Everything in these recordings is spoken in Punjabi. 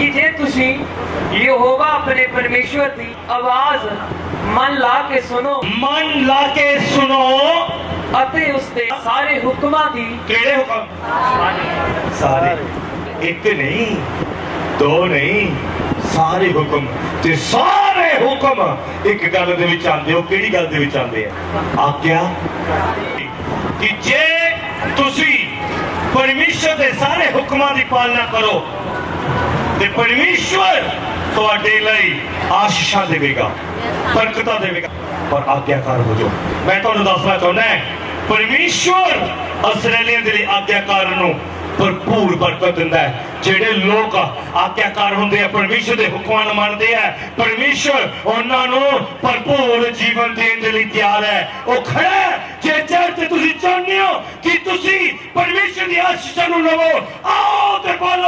ਕਿ ਜੇ ਤੁਸੀਂ ਯਹੋਵਾ ਆਪਣੇ ਪਰਮੇਸ਼ਵਰ ਦੀ ਆਵਾਜ਼ ਮਨ ਲਾ ਕੇ ਸੁਣੋ ਮਨ ਲਾ ਕੇ ਸੁਣੋ ਅਤੇ ਉਸ ਦੇ ਸਾਰੇ ਹੁਕਮਾਂ ਦੀ ਕਿਹੜੇ ਹੁਕਮ? ਸਾਰੇ। ਇੱਕ ਨਹੀਂ ਦੋ ਨਹੀਂ ਸਾਰੇ ਹੁਕਮ ਤੇ ਸਾਰੇ ਹੁਕਮ ਇੱਕ ਗੱਲ ਦੇ ਵਿੱਚ ਆਉਂਦੇ ਹੋ ਕਿਹੜੀ ਗੱਲ ਦੇ ਵਿੱਚ ਆਉਂਦੇ ਆ? ਆਗਿਆ। ਕਿ ਜੇ ਤੁਸੀਂ ਪਰਮੇਸ਼ਰ ਦੇ ਸਾਰੇ ਹੁਕਮਾਂ ਦੀ ਪਾਲਣਾ ਕਰੋ ਤੇ ਪਰਮੇਸ਼ਵਰ ਤੁਹਾਡੇ ਲਈ ਆਸ਼ੀਸ਼ਾਂ ਦੇਵੇਗਾ, ਬਰਕਤਾਂ ਦੇਵੇਗਾ। ਪਰ ਆਗਿਆਕਾਰ ਹੋ ਜਾਓ। ਮੈਂ ਤੁਹਾਨੂੰ ਦੱਸਣਾ ਚਾਹੁੰਦਾ ਪਰਮੇਸ਼ਵਰ ਅਸਰੇਲੀਆਂ ਦੇ ਲਈ ਆਗਿਆਕਾਰ ਨੂੰ ਭਰਪੂਰ ਬਰਕਤ ਦਿੰਦਾ ਹੈ। ਜਿਹੜੇ ਲੋਕ ਆਗਿਆਕਾਰ ਹੁੰਦੇ ਆ ਪਰਮੇਸ਼ਰ ਦੇ ਹੁਕਮਾਂ ਨੂੰ ਮੰਨਦੇ ਆ। ਪਰਮੇਸ਼ਰ ਉਹਨਾਂ ਨੂੰ ਭਰਪੂਰ ਜੀਵਨ ਦੇਣ ਦੇ ਲਈ ਤਿਆਰ ਹੈ। ਉਹ ਖੜਾ ਹੈ। ਜੇ ਚਰਚ ਤੇ ਤੁਸੀਂ ਚਾਹੁੰਦੇ ਹੋ ਕਿ ਤੁਸੀਂ ਪਰਮੇਸ਼ਰ ਦੀ ਆਸ਼ੀਸ਼ਾਂ ਨੂੰ ਲਵੋ, ਆਓ।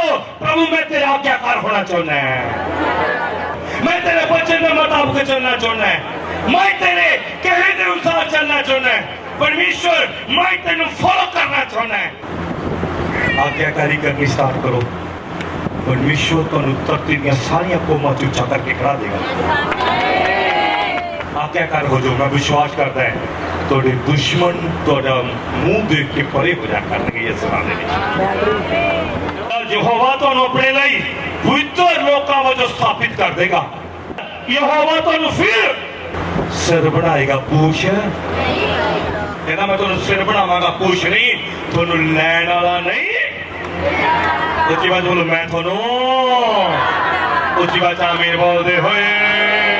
ਤੇ ਬੋਲੋ ਪ੍ਰਭੂ ਮੈਂ ਤੇਰਾ ਆਗਿਆਕਾਰ ਹੋਣਾ ਚਾਹੁੰਦਾ ਹਾਂ ਮੈਂ ਤੇਰੇ ਬਚਨ ਦੇ ਮੁਤਾਬਕ ਚੱਲਣਾ ਚਾਹੁੰਦਾ ਹਾਂ ਮੈਂ ਤੇਰੇ ਕਹੇ ਦੇ ਅਨੁਸਾਰ ਚੱਲਣਾ ਚਾਹੁੰਦਾ ਹਾਂ ਪਰਮੇਸ਼ਰ ਮੈਂ ਤੈਨੂੰ ਫੋਲੋ ਕਰਨਾ ਚਾਹੁੰਦਾ ਹਾਂ ਆਗਿਆਕਾਰੀ ਕਰਨੀ ਸਟਾਰਟ ਤੁਹਾਨੂੰ ਧਰਤੀ ਦੀਆਂ ਸਾਰੀਆਂ ਕੌਮਾਂ ਤੋਂ ਉੱਚਾ ਕਰਕੇ ਖੜਾ ਦੇਗਾ ਆਗਿਆਕਾਰ ਹੋ ਜਾਓ ਮੈਂ ਵਿਸ਼ਵਾਸ ਕਰਦਾ ਹਾਂ ਤੁਹਾਡੇ ਦੁਸ਼ਮਣ ਤੁਹਾਡਾ ਮੂੰਹ ਦੇਖ ਕੇ ਪਰੇ ਹੋ ਜਾ ਕਰਨਗੇ ਇਸ ਸਮਾਂ ਦੇ ਵਿੱਚ ਯਹੋਵਾ ਤੁਹਾਨੂੰ ਆਪਣੇ ਲਈ ਪਵਿੱਤਰ ਲੋਕਾਂ ਵਜੋਂ ਸਥਾਪਿਤ ਕਰ ਦੇਗਾ। ਯਹੋਵਾ ਤੁਹਾਨੂੰ ਫਿਰ ਸਿਰ ਬਣਾਏਗਾ ਪੂਛ। ਕਹਿੰਦਾ ਮੈਂ ਤੁਹਾਨੂੰ ਸਿਰ ਬਣਾਵਾਂਗਾ ਪੂਛ ਨਹੀਂ, ਤੁਹਾਨੂੰ ਲੈਣ ਵਾਲਾ ਨਹੀਂ। ਉੱਚੀ ਬਾਤ ਬੋਲੋ, ਮੈਂ ਤੁਹਾਨੂੰ ਉੱਚੀ ਬਾਤ ਆਮੀਨ ਬੋਲਦੇ ਹੋਏ।